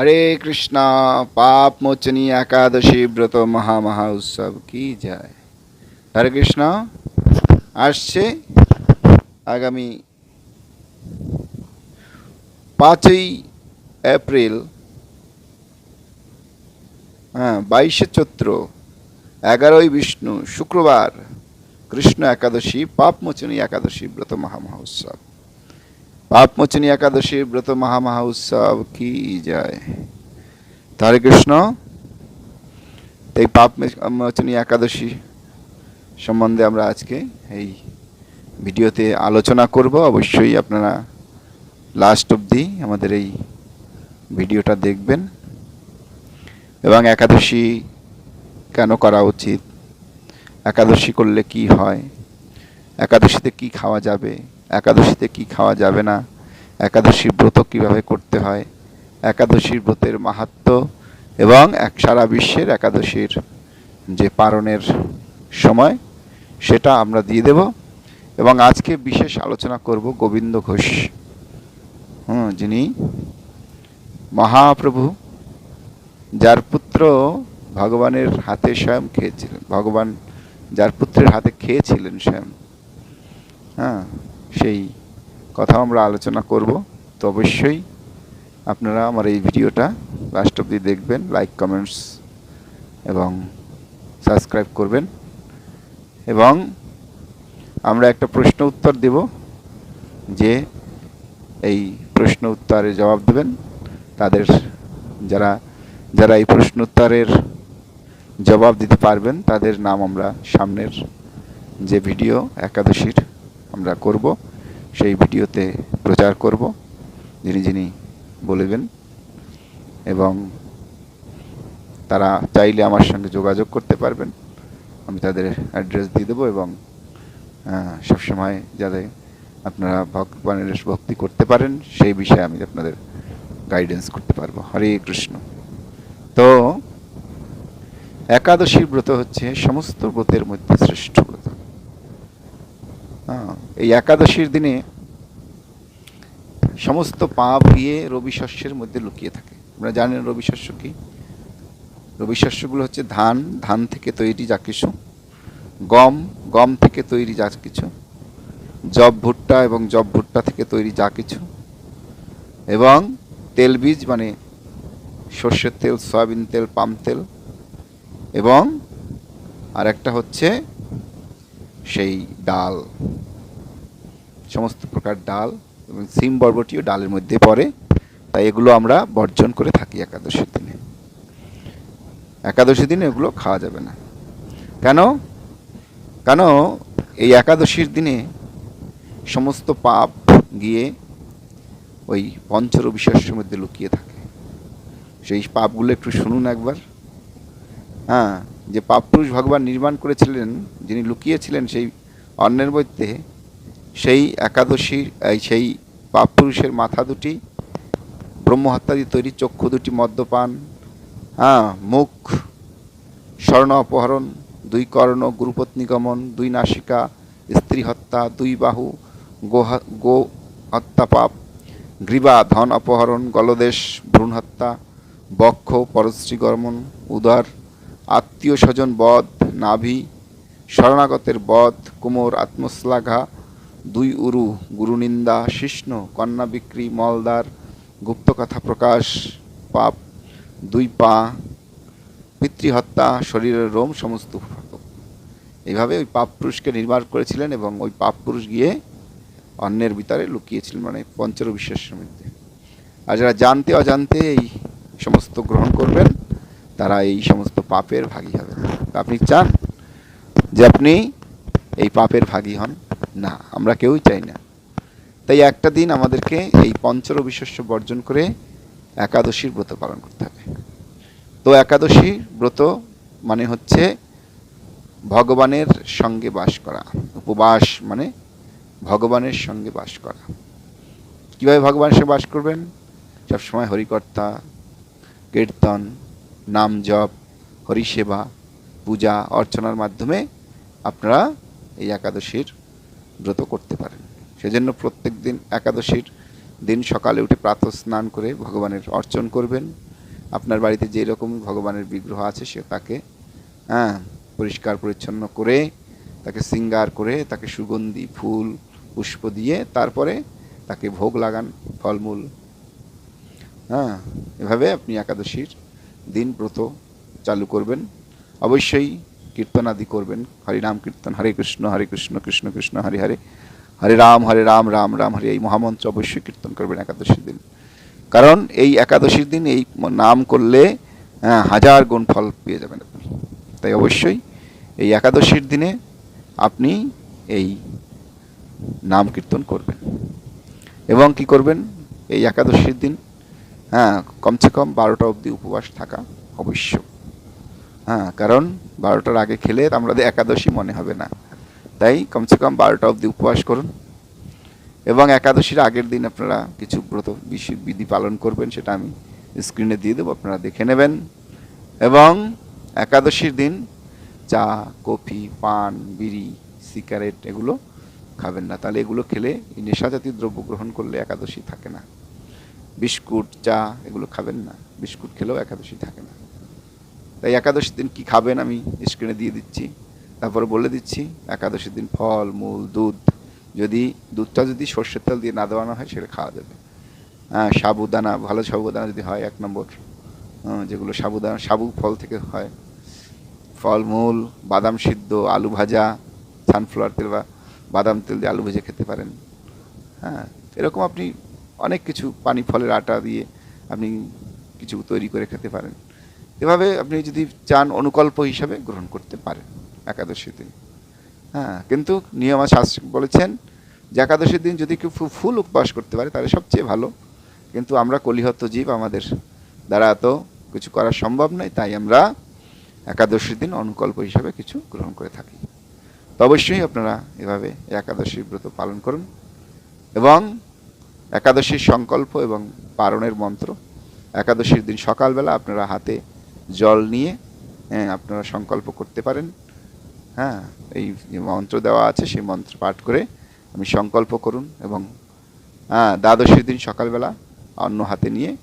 হরে কৃষ্ণ, পাপ মোচনী একাদশী ব্রত মহা মহা উৎসব কি যায় হরে কৃষ্ণ, আসছে আগামী পাঁচই এপ্রিল হ্যাঁ বাইশে চৈত্র, এগারোই বিষ্ণু, শুক্রবার, কৃষ্ণ একাদশী পাপমোচনী একাদশী ব্রত মহা মহা উৎসব। পাপমোচনী একাদশীর ব্রত মহা মহা উৎসব কি যায় হরে কৃষ্ণ, এই পাপ মোচনী একাদশী সম্বন্ধে আমরা আজকে এই ভিডিওতে আলোচনা করব। অবশ্যই আপনারা লাস্ট অবধি আমাদের এই ভিডিওটা দেখবেন। এবং একাদশী কেন করা উচিত? একাদশী করলে কি হয়? একাদশীতে কি খাওয়া যাবে? একাদশীতে কি খাওয়া যাবে না? একাদশীর ব্রত কীভাবে করতে হয়? একাদশীর ব্রতের মাহাত্ম্য এবং এক সারা বিশ্বের একাদশীর যে পারণের সময়, সেটা আমরা দিয়ে দেব এবং আজকে বিশেষ আলোচনা করব গোবিন্দ ঘোষ। হুম, যিনি মহাপ্রভু, যার পুত্র ভগবানের হাতে স্বয়ং খেয়েছিলেন, ভগবান যার পুত্রের হাতে খেয়েছিলেন স্বয়ং। হ্যাঁ সেই কথা আমরা আলোচনা করব। তো অবশ্যই আপনারা আমার এই ভিডিওটা লাস্ট অব্দি দেখবেন লাইক কমেন্টস এবং সাবস্ক্রাইব করবেন। এবং আমরা একটা প্রশ্ন উত্তর দেব যে এই প্রশ্ন উত্তরের জবাব দেবেন। তাদের যারা যারা এই প্রশ্ন উত্তরের জবাব দিতে পারবেন, তাদের নাম আমরা সামনের যে ভিডিও একাদশীর আমরা করব, সেই ভিডিওতে প্রচার করব, যিনি যিনি বলবেন। এবং তারা চাইলে আমার সঙ্গে যোগাযোগ করতে পারবেন। আমি তাদের অ্যাড্রেস দিয়ে দেবো এবং সবসময় যাতে আপনারা ভগবানের ভক্তি করতে পারেন, সেই বিষয়ে আমি আপনাদের গাইডেন্স করতে পারব। হরে কৃষ্ণ। তো, একাদশীর ব্রত হচ্ছে সমস্ত ব্রতের মধ্যে শ্রেষ্ঠ। এই একাদশীর দিনে সমস্ত পাপ গিয়ে রবি শস্যের মধ্যে লুকিয়ে থাকে। আপনারা জানেন রবি শস্য কি। রবি শস্যগুলো হচ্ছে ধান ধান থেকে তৈরি যা কিছু, গম গম থেকে তৈরি যা কিছু জব ভুট্টা এবং জব ভুট্টা থেকে তৈরি যা কিছু, এবং তেলবীজ মানে সর্ষের তেল, সয়াবিন তেল, পাম তেল, এবং আর একটা হচ্ছে সেই ডাল, সমস্ত প্রকার ডাল এবং সিম বরবটিও ডালের মধ্যে পড়ে। তাই এগুলো আমরা বর্জন করে থাকি একাদশীর দিনে। একাদশী দিনে এগুলো খাওয়া যাবে না। কেন? কেন? এই একাদশীর দিনে সমস্ত পাপ গিয়ে ওই পঞ্চরবি শস্যের মধ্যে লুকিয়ে থাকে। সেই পাপগুলো একটু শুনুন একবার। হ্যাঁ যে পাপপুরুষ ভগবান নির্মাণ করেছিলেন, যিনি লুকিয়েছিলেন সেই অন্যের মধ্যে, সেই একাদশীর সেই পাপপুরুষের মাথা দুটি ব্রহ্মহত্যাদি তৈরি চক্ষু দুটি, মদ্যপান হ্যাঁ মুখ, স্বর্ণ অপহরণ, দুই কর্ণ, গুরুপত্নী গমন, দুই নাসিকা, স্ত্রী হত্যা, দুই বাহু গো গো হত্যা পাপ, গ্রীবা, ধন অপহরণ, গলদেশ, ভ্রূণ হত্যা, বক্ষ, পরশ্রী গমন উদর আত্মীয় স্বজন বধ, নাভি, শরণাগতের বধ, কুমোর আত্মশ্লাঘা, দুই উরু, গুরুনিন্দা, শিষ্ণ, কন্যা বিক্রি মলদার গুপ্তকথা প্রকাশ, পাপ, দুই পা, পিতৃহত্যা, শরীরের রোম সমস্ত। এইভাবে ওই পাপ পুরুষকে নির্মাণ করেছিলেন এবং ওই পাপ পুরুষ গিয়ে অন্যের ভিতরে লুকিয়েছিলেন মানে পঞ্চর বিশ্বাসের মধ্যে আর যারা জানতে অজান্তে এই সমস্ত গ্রহণ করবেন তারা এই সমস্ত পাপের ভাগী হবে। আপনি চান যে আপনি এই পাপের ভাগী হন? না, আমরা কেউই চাই না। তাই একটা দিন আমাদেরকে এই পঞ্চর বিশ্বস্য বর্জন করে একাদশীর ব্রত পালন করতে হবে। তো একাদশী ব্রত মানে হচ্ছে ভগবানের সঙ্গে বাস করা। উপবাস মানে ভগবানের সঙ্গে বাস করা। কীভাবে ভগবানের সঙ্গে বাস করবেন? সবসময় হরিকর্তা, কীর্তন নাম জপ, হরিসেবা, পূজা, অর্চনার মাধ্যমে আপনারা এই একাদশীর ব্রত করতে পারেন। সেজন্য প্রত্যেক দিন একাদশীর দিন সকালে উঠে প্রাত স্নান করে ভগবানের অর্চন করবেন। আপনার বাড়িতে যে রকম ভগবানের বিগ্রহ আছে সে তাকে হ্যাঁ পরিষ্কার পরিচ্ছন্ন করে, তাকে সিঙ্গার করে, তাকে সুগন্ধি, ফুল, পুষ্প দিয়ে তারপরে তাকে ভোগ লাগান, ফলমূল। হ্যাঁ এভাবে আপনি একাদশীর দিন ব্রত চালু করবেন। অবশ্যই কীর্তন আদি করবেন হরিনাম কীর্তন হরে কৃষ্ণ হরে কৃষ্ণ কৃষ্ণ কৃষ্ণ হরে হরে হরে রাম হরে রাম রাম রাম হরে এই মহামন্ত্র অবশ্যই কীর্তন করবেন একাদশীর দিন। কারণ এই একাদশীর দিন এই নাম করলে হ্যাঁ, হাজার গুণ ফল পেয়ে যাবেন আপনি। তাই অবশ্যই এই একাদশীর দিনে আপনি এই নাম কীর্তন করবেন। এবং কি করবেন? এই একাদশীর দিন হ্যাঁ কমসে কম বারোটা অবধি উপবাস থাকা অবশ্য। হ্যাঁ কারণ বারোটার আগে খেলে আমাদের একাদশী মনে হবে না। তাই কমসে কম বারোটা অবধি উপবাস করুন। এবং একাদশীর আগের দিন আপনারা কিছু ব্রত বিধি পালন করবেন, সেটা আমি স্ক্রিনে দিয়ে দেবো, আপনারা দেখে নেবেন। এবং একাদশীর দিন চা, কফি, পান, বিড়ি, সিগারেট এগুলো খাবেন না। তাহলে এগুলো খেলে এই নেশাজাতীয় দ্রব্য গ্রহণ করলে একাদশী থাকে না। বিস্কুট চা এগুলো খাবেন না। বিস্কুট খেলেও একাদশী থাকে না। তাই একাদশীর দিন কি খাবেন আমি স্ক্রিনে দিয়ে দিচ্ছি। তারপরে বলে দিচ্ছি একাদশীর দিন ফল মূল দুধ যদি দুধটা যদি সর্ষের তেল দিয়ে না দেওয়ানো হয় সেটা খাওয়া যাবে। হ্যাঁ সাবুদানা ভালো সাবুদানা যদি হয় এক নম্বর হ্যাঁ, যেগুলো সাবুদানা সাবু ফল থেকে হয়। ফলমূল বাদাম সিদ্ধ আলু ভাজা সানফ্লাওয়ার তেল বা বাদাম তেল দিয়ে আলু ভেজে খেতে পারেন। হ্যাঁ এরকম আপনি অনেক কিছু পানি ফলের আটা দিয়ে আপনি কিছু তৈরি করে খেতে পারেন। এভাবে আপনি যদি চান অনুকল্প হিসাবে গ্রহণ করতে পারেন একাদশী দিন। হ্যাঁ কিন্তু নিয়ম শাস্ত্র বলেছেন যে একাদশীর দিন যদি কেউ ফুল উপবাস করতে পারে তাহলে সবচেয়ে ভালো। কিন্তু আমরা কলিহত জীব, আমাদের দ্বারা এত কিছু করা সম্ভব নয়, তাই আমরা একাদশীর দিন অনুকল্প হিসাবে কিছু গ্রহণ করে থাকি। তো অবশ্যই আপনারা এভাবে এই একাদশী ব্রত পালন করুন এবং একাদশীর সংকল্প এবং পারণের মন্ত্র। একাদশীর দিন সকালবেলা আপনারা হাতে জল নিয়ে হ্যাঁ, আপনারা সংকল্প করতে পারেন। হ্যাঁ এই যে মন্ত্র দেওয়া আছে সেই মন্ত্র পাঠ করে আমি সংকল্প করুন এবং হ্যাঁ দ্বাদশীর দিন সকালবেলা অন্য হাতে নিয়ে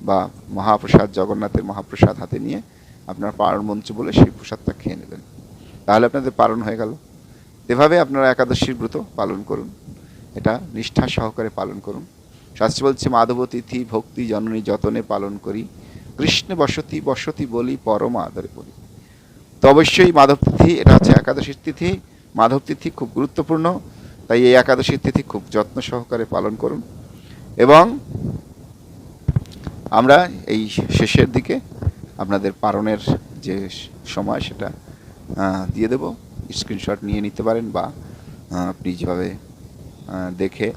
বা মহাপ্রসাদ জগন্নাথের মহাপ্রসাদ হাতে নিয়ে আপনার পারণ মন্ত্র বলে সেই প্রসাদটা খেয়ে নেবেন। তাহলে আপনাদের পালন হয়ে গেল। এভাবে আপনারা একাদশীর ব্রত পালন করুন। এটা নিষ্ঠা সহকারে পালন করুন। শাস্ত্র বলছে মাধব তিথি ভক্তি জননী যতনে পালন করি, কৃষ্ণ বসতি বসতি বলি পরম আদরে বলি তো অবশ্যই মাধব তিথি এটা হচ্ছে একাদশীর তিথি। মাধব তিথি খুব গুরুত্বপূর্ণ, তাই এই একাদশীর তিথি খুব যত্ন সহকারে পালন করুন। এবং আমরা এই শেষের দিকে আপনাদের পারণের যে সময়, সেটা দিয়ে দেব। স্ক্রিনশট নিয়ে নিতে পারেন বা আপনি যেভাবে দেখে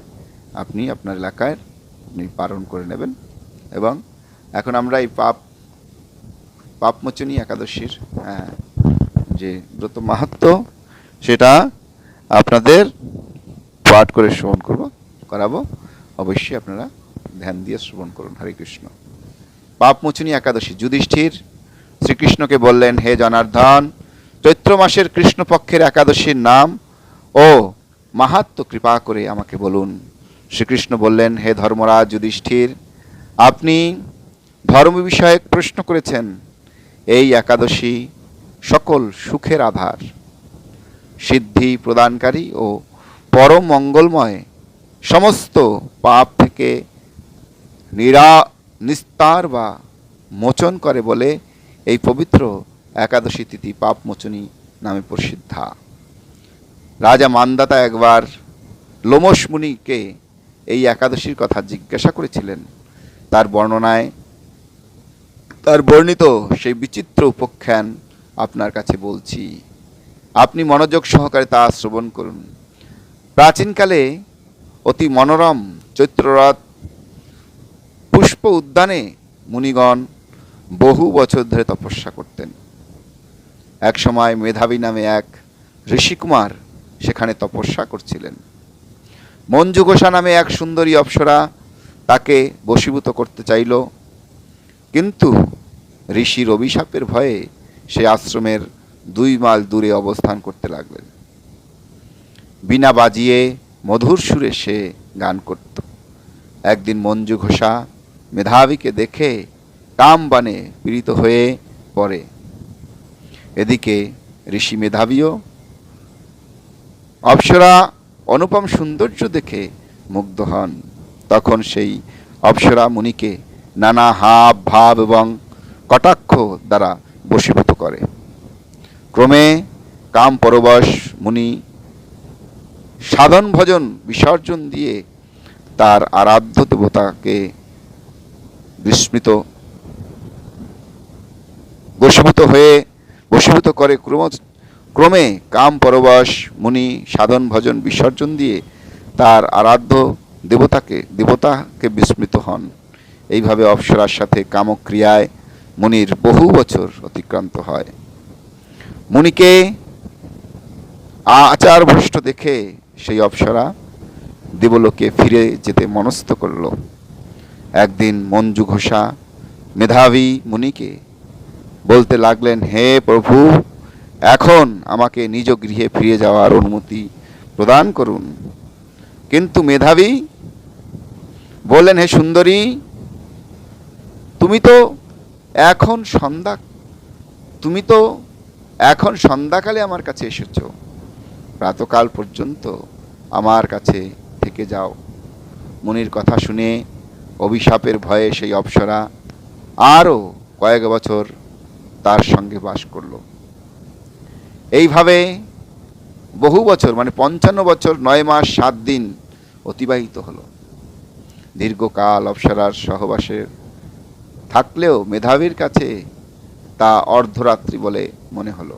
আপনি আপনার এলাকায় আপনি পালন করে নেবেন এবং এখন আমরা এই পাপ পাপমোচনী একাদশীর আহ, যে ব্রত মাহাত্ম সেটা আপনাদের পাঠ করে শ্রবণ করব করাবো। অবশ্যই আপনারা ধ্যান দিয়ে শ্রবণ করুন। হরে কৃষ্ণ। পাপমোচনী একাদশী যুধিষ্ঠির শ্রীকৃষ্ণকে বললেন হে জনার্দন চৈত্র মাসের কৃষ্ণপক্ষের একাদশীর নাম ও মাহাত্ম কৃপা করে আমাকে বলুন। শ্রীকৃষ্ণ বললেন, হে ধর্মরাজ যুধিষ্ঠির, আপনি ধর্ম বিষয়ক প্রশ্ন করেছেন। এই একাদশী সকল সুখের আধার। সিদ্ধি প্রদানকারী ও পরম মঙ্গলময় সমস্ত পাপ থেকে নিরা, নিস্তার বা মোচন করে বলে এই পবিত্র একাদশী তিথি পাপ মোচনী নামে প্রসিদ্ধা। রাজা মান্দাতা একবার লোমস মুনিকে এই একাদশীর কথা জিজ্ঞাসা করেছিলেন। তার বর্ণনায় তার বর্ণিত সেই বিচিত্র উপখ্যান আপনার কাছে বলছি। আপনি মনোযোগ সহকারে তা শ্রবণ করুন। প্রাচীনকালে অতি মনোরম চৈত্ররাত পুষ্প উদ্যানে মুনিগণ বহু বছর ধরে তপস্যা করতেন। এক সময় মেধাবী নামে এক ঋষিকুমার সেখানে তপস্যা করছিলেন। মঞ্জু ঘোষা নামে এক সুন্দরী অপ্সরা তাকে বশীভূত করতে চাইল। কিন্তু ঋষির অভিশাপের ভয়ে সে আশ্রমের দুই মাইল দূরে অবস্থান করতে লাগলেন। বিনা বাজিয়ে মধুর সুরে সে গান করত। একদিন মঞ্জু ঘোষা মেধাবীকে দেখে কাম বানে পীড়িত হয়ে পড়ে। এদিকে ঋষি মেধাবীও অপ্সরা অনুপম সৌন্দর্য দেখে মুগ্ধ হন। তখন সেই অপ্সরা মুনিকে নানা হাব, ভাব এবং কটাক্ষ দ্বারা বশীভূত করে। ক্রমে কাম পরবশ মুনি সাধন ভজন বিসর্জন দিয়ে তার আরাধ্য দেবতাকে বিস্মৃত, বশীভূত হয়ে বশীভূত করে ক্রম ক্রমে কাম পরবশ মুনি, সাধন, ভজন, বিসর্জন দিয়ে তার আরাধ্য দেবতাকে দেবতাকে বিস্মৃত হন। এইভাবে অপ্সরার সাথে কামক্রিয়ায় মুনির বহু বছর অতিক্রান্ত হয়। মুনিকে আচার ভ্রষ্ট দেখে সেই অপ্সরা দেবলোকে ফিরে যেতে মনস্থ করল। একদিন মঞ্জু ঘোষা, মেধাবী মুনিকে বলতে লাগলেন, হে প্রভু এখন আমাকে নিজ গৃহে ফিরে যাওয়ার অনুমতি প্রদান করুন। কিন্তু মেধাবী বললেন, হে সুন্দরী, তুমি তো এখন সন্ধ্যা, তুমি তো এখন সন্ধ্যাকালে আমার কাছে এসেছ। প্রাতকাল পর্যন্ত আমার কাছে থেকে যাও। মনির কথা শুনে অভিশাপের ভয়ে সেই অপ্সরা আরও কয়েক বছর তার সঙ্গে বাস করল। এইভাবে বহু বছর মানে পঞ্চান্ন বছর, নয় মাস, সাত দিন অতিবাহিত হলো। দীর্ঘকাল অপ্সরার সহবাসের থাকলেও মেধাবীর কাছে তা অর্ধরাত্রি বলে মনে হলো।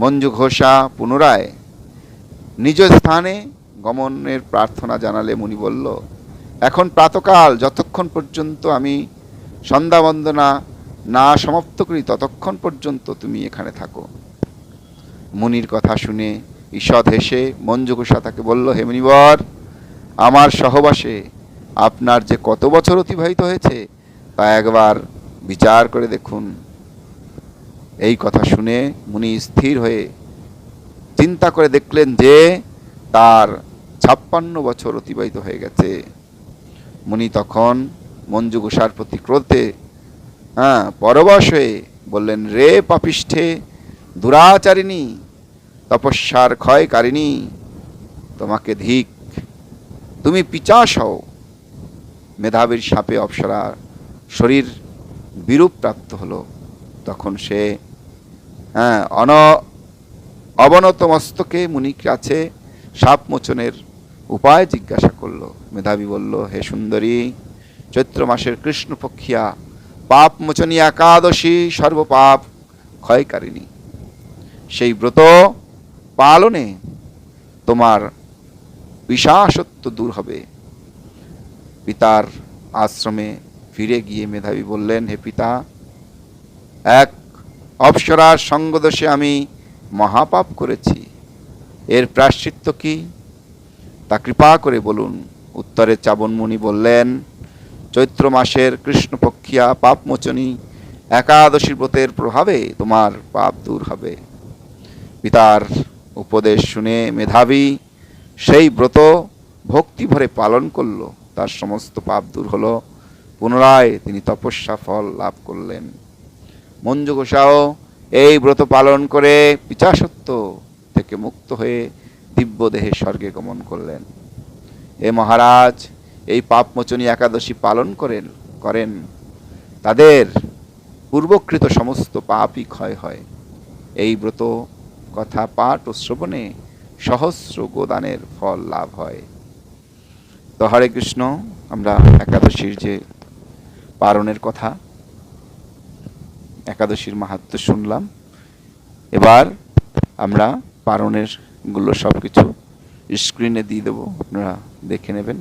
মঞ্জু ঘোষা পুনরায় নিজ স্থানে গমনের প্রার্থনা জানালে মুনি বলল, এখন প্রাতকাল, যতক্ষণ পর্যন্ত আমি সন্ধ্যা বন্দনা না সমাপ্ত করি, ততক্ষণ পর্যন্ত তুমি এখানে থাকো। মুনির কথা শুনে ঈষৎ হেসে মঞ্জু ঘোষা তাকে বলল, হে মুনিবর, আমার সহবাসে আপনার যে কত বছর অতিবাহিত হয়েছে, তা একবার বিচার করে দেখুন। এই কথা শুনে মুনি স্থির হয়ে চিন্তা করে দেখলেন যে তার ছাপ্পান্ন বছর অতিবাহিত হয়ে গেছে। মুনি তখন মঞ্জু ঘোষার প্রতি ক্রোধে হ্যাঁ পরবশ হয়ে, বললেন, রে পাপিষ্ঠে দুরাচারিণী, তপস্যার ক্ষয়কারিণী, তোমাকে ধিক। তুমি পিচাস হও। মেধাবীর সাপে অপ্সরা শরীর বিরূপ প্রাপ্ত হলো। তখন সে হ্যাঁ অন অবনত মস্তকে মুনির কাছে সাপ মোচনের উপায় জিজ্ঞাসা করল। মেধাবী বলল, হে সুন্দরী, চৈত্র মাসের কৃষ্ণপক্ষিয়া, পাপ মোচনী একাদশী সর্বপাপ ক্ষয়কারিণী। সেই ব্রত পালনে তোমার বিষাসত্ব দূর হবে। পিতার আশ্রমে ফিরে গিয়ে মেধাবী বললেন, হে পিতা, এক অপ্সরার সঙ্গদোষে আমি মহাপাপ করেছি। এর প্রাশ্চিত্য কি? তা কৃপা করে বলুন। উত্তরে চাবনমুনি বললেন, চৈত্র মাসের কৃষ্ণপক্ষিয়া পাপমোচনী একাদশী ব্রতের প্রভাবে তোমার পাপ দূর হবে। পিতার উপদেশ শুনে মেধাবী সেই ব্রত ভক্তি ভরে পালন করল। তার সমস্ত পাপ দূর হলো। পুনরায় তিনি তপস্যা ফল লাভ করলেন। মঞ্জু ঘোষাও এই ব্রত পালন করে পিচাসত্ব থেকে মুক্ত হয়ে দিব্য দেহে স্বর্গে গমন করলেন। এ মহারাজ, এই পাপমোচনী একাদশী পালন করেন করেন। তাদের পূর্বকৃত সমস্ত পাপই ক্ষয় হয়। এই ব্রত কথা পাঠ ও শ্রবণে সহস্র গোদানের ফল লাভ হয়। তো হরে কৃষ্ণ, আমরা একাদশীর যে পালনের কথা, একাদশীর মাহাত্ম শুনলাম। এবার আমরা পারণেরগুলো সব কিছু স্ক্রিনে দিয়ে দেবো, আপনারা দেখে নেবেন।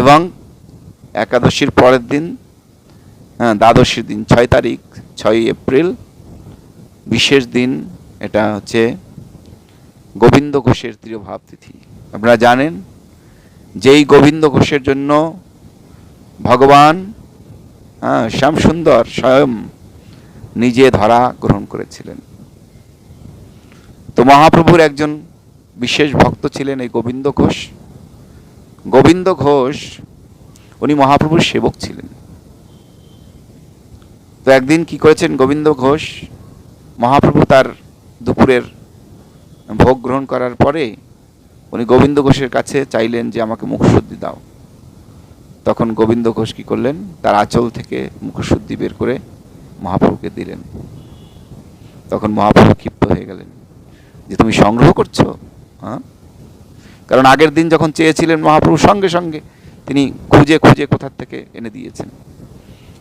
এবং একাদশীর পরের দিন হ্যাঁ দ্বাদশীর দিন, ছয় তারিখ ছয় এপ্রিল, বিশেষ দিন এটা হচ্ছে গোবিন্দ ঘোষের তিরোভাব তিথি আপনারা জানেন, যেই গোবিন্দ ঘোষের জন্য ভগবান হ্যাঁ শ্যামসুন্দর স্বয়ং নিজে ধরা গ্রহণ করেছিলেন। তো মহাপ্রভুর একজন বিশেষ ভক্ত ছিলেন এই গোবিন্দ ঘোষ। গোবিন্দ ঘোষ, উনি মহাপ্রভুর সেবক ছিলেন। তো একদিন কি করেছেন গোবিন্দ ঘোষ? মহাপ্রভু তার দুপুরের ভোগ গ্রহণ করার পরে উনি গোবিন্দ ঘোষের কাছে চাইলেন যে আমাকে মুখশুদ্ধি দাও। তখন গোবিন্দ ঘোষ কি করলেন? তার আঁচল থেকে মুখশুদ্ধি বের করে মহাপ্রভুকে দিলেন। তখন মহাপ্রভু ক্ষিপ্ত হয়ে গেলেন। যে তুমি সংগ্রহ করছ হ্যাঁ? কারণ আগের দিন যখন চেয়েছিলেন মহাপ্রভু, সঙ্গে সঙ্গে তিনি খুঁজে খুঁজে কোথার থেকে এনে দিয়েছেন।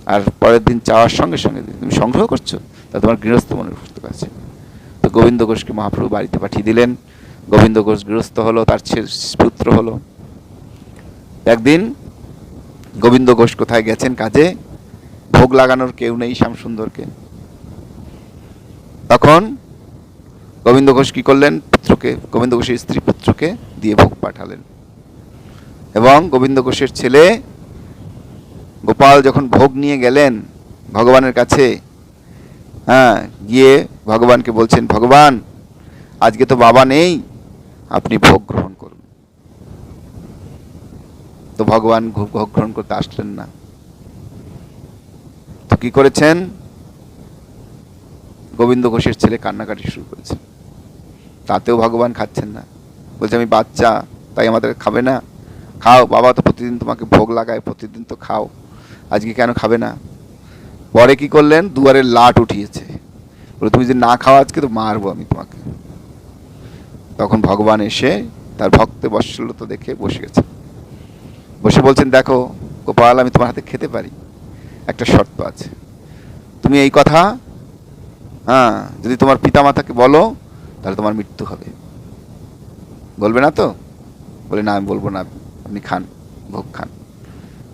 আর পরের দিন চাওয়ার সঙ্গে সঙ্গে তুমি সংগ্রহ করছ? তা তোমার গৃহস্থ মনের পুস্তক আছে। গোবিন্দ ঘোষকে মহাপ্রভু বাড়িতে পাঠিয়ে দিলেন। গোবিন্দ ঘোষ গৃহস্থ হলো, তার পুত্র হলো। একদিন গোবিন্দ ঘোষ কোথায় গেছেন কাজে? ভোগ লাগানোর কেউ নেই শ্যামসুন্দরকে। তখন গোবিন্দ ঘোষ কি করলেন? পুত্রকে, গোবিন্দ ঘোষের স্ত্রী পুত্রকে দিয়ে ভোগ পাঠালেন। এবং গোবিন্দ ঘোষের ছেলে গোপাল যখন ভোগ নিয়ে গেলেন ভগবানের কাছে হ্যাঁ গিয়ে ভগবানকে বলছেন, ভগবান, আজকে তো বাবা নেই, আপনি ভোগ গ্রহণ করুন। তো ভগবান ভোগ গ্রহণ করতে আসলেন না। তো কি করেছেন? গোবিন্দ ঘোষের ছেলে কান্নাকাটি শুরু করেছে। তাতেও ভগবান খাচ্ছেন না। বলছে, আমি বাচ্চা, তাই আমাদের খাবে না। খাও, বাবা তো প্রতিদিন তোমাকে ভোগ লাগায়, প্রতিদিন তো খাও। আজকে কেন খাবে না? পরে কি করলেন? দুয়ারের লাট উঠিয়েছে। বলে, তুমি যদি না খাও আজকে, তো মারবো আমি তোমাকে। তখন ভগবান এসে তার ভক্তে বৎসলতা দেখে বসে গেছে বসে বলছেন, দেখো, গোপাল, আমি তোমার হাতে খেতে পারি। একটা শর্ত আছে। তুমি এই কথা হ্যাঁ যদি তোমার পিতামাতাকে বলো, তাহলে তোমার মৃত্যু হবে। বলবে না তো? বলে, না, আমি বলব না। আপনি খান, ভোগ খান।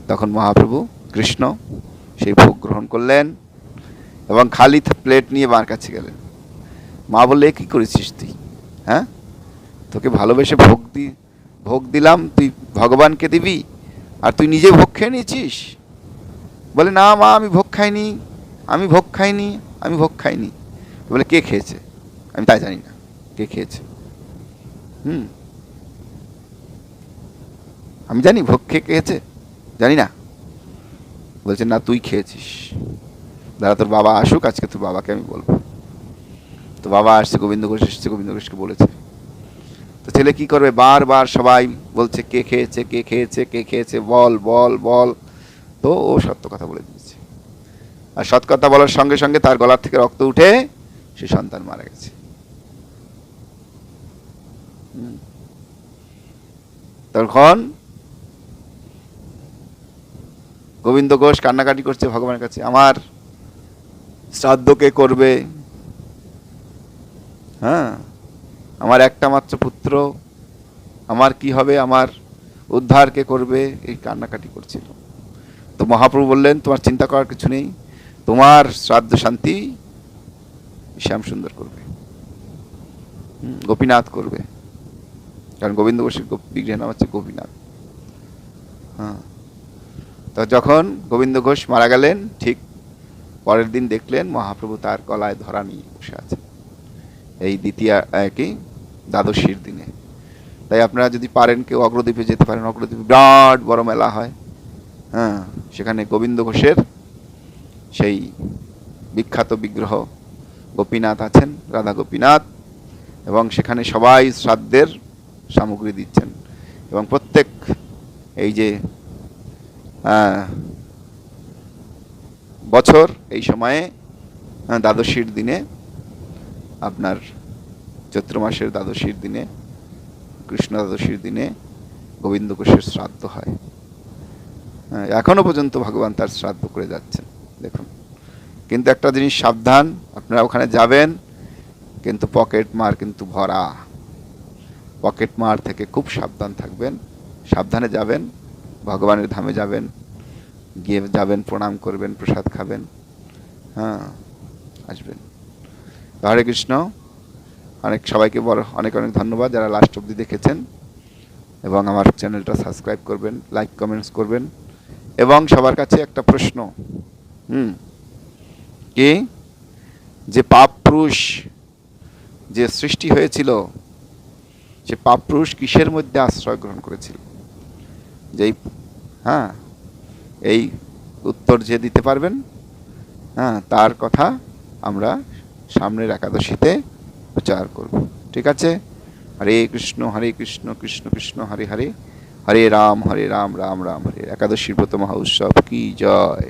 তখন মহাপ্রভু কৃষ্ণ সেই ভোগ গ্রহণ করলেন এবং খালি প্লেট নিয়ে মার কাছে গেলেন। মা বললে, "এ কি করেছিস তুই? হ্যাঁ? তোকে ভালোবেসে ভোগ দি, ভোগ দিলাম, তুই ভগবানকে দিবি? আর তুই নিজে ভোগ খেয়ে নিয়েছিস? বলে, না মা, আমি ভোগ খাইনি। আমি ভোগ খাইনি, আমি ভোগ খাইনি। বলে, কে খেয়েছে? আমি তাই জানি না, কে খেয়েছে। হুম। আমি জানি ভোগ খেয়ে খেয়েছে, জানি না। বলছে, না, তুই খেয়েছিস। দাদা, তোর বাবা আসুক, আজকে তোর বাবাকে আমি বলব। তো বাবা আসছে গোবিন্দ ঘোষ এসছে গোবিন্দ ঘোষকে বলেছে। তো ছেলে কি করবে? বারবার সবাই বলছে, কে খেয়েছে কে খেয়েছে কে খেয়েছে? বল বল বল। তো ও সত্য কথা বলে দিয়েছে। আর সৎ কথা বলার সঙ্গে সঙ্গে তার গলার থেকে রক্ত উঠে সে সন্তান মারা গেছে। তখন গোবিন্দ ঘোষ কান্নাকাটি করছে ভগবানের কাছে। আমার শ্রাদ্ধ কে করবে? হ্যাঁ আমার একটা মাত্র পুত্র। আমার কি হবে? আমার উদ্ধার কে করবে? এই কান্নাকাটি করছিল। তো মহাপ্রভু বললেন, তোমার চিন্তা করার কিছু নেই। তোমার শ্রাদ্ধ শান্তি শ্যামসুন্দর করবে। গোপীনাথ করবে। কারণ গোবিন্দ ঘোষের গো- বিগ্রহের নাম হচ্ছে গোপীনাথ। হ্যাঁ তো যখন গোবিন্দ ঘোষ মারা গেলেন, ঠিক পরের দিন দেখলেন মহাপ্রভু তার গলায় ধরা নিয়ে বসে আছে। এই দ্বিতীয় কি? দ্বাদশীর দিনে। তাই আপনারা যদি পারেন কেউ অগ্রদ্বীপে যেতে পারেন। অগ্রদ্বীপে বিরাট বড় মেলা হয়। হ্যাঁ সেখানে গোবিন্দ ঘোষের সেই বিখ্যাত বিগ্রহ গোপীনাথ আছেন, রাধা গোপীনাথ, এবং সেখানে সবাই শ্রাদ্ধের সামগ্রী দিচ্ছেন। এবং প্রত্যেক এই যে বছর এই সময়ে দ্বাদশীর দিনে আপনার চৈত্র মাসের দ্বাদশীর দিনে কৃষ্ণ দ্বাদশীর দিনে গোবিন্দ ঘোষের শ্রাদ্ধ হয়। হ্যাঁ, এখনও পর্যন্ত ভগবান তার শ্রাদ্ধ করে যাচ্ছেন দেখুন। কিন্তু একটা জিনিস সাবধান আপনারা ওখানে যাবেন কিন্তু পকেট মার কিন্তু ভরা। পকেট মার থেকে খুব সাবধান থাকবেন সাবধানে যাবেন। ভগবানের ধামে যাবেন, গিয়ে যাবেন, প্রণাম করবেন, প্রসাদ খাবেন হ্যাঁ আসবেন। হরে কৃষ্ণ। অনেক সবাইকে বড় অনেক অনেক ধন্যবাদ যারা লাস্ট অবধি দেখেছেন। এবং আমার চ্যানেলটা সাবস্ক্রাইব করবেন লাইক কমেন্টস করবেন। এবং সবার কাছে একটা প্রশ্ন, হুম, কি? যে পাপ পুরুষ যে সৃষ্টি হয়েছিল, সে পাপ পুরুষ কিসের মধ্যে আশ্রয় গ্রহণ করেছিল? যেই হ্যাঁ এই উত্তর যে দিতে পারবেন হ্যাঁ তার কথা আমরা সামনের একাদশীতে প্রচার করব। ঠিক আছে? হরে কৃষ্ণ হরে কৃষ্ণ কৃষ্ণ কৃষ্ণ, হরে হরে হরে রাম হরে রাম রাম রাম, হরে। একাদশীর ব্রত মহা উৎসব কি জয়?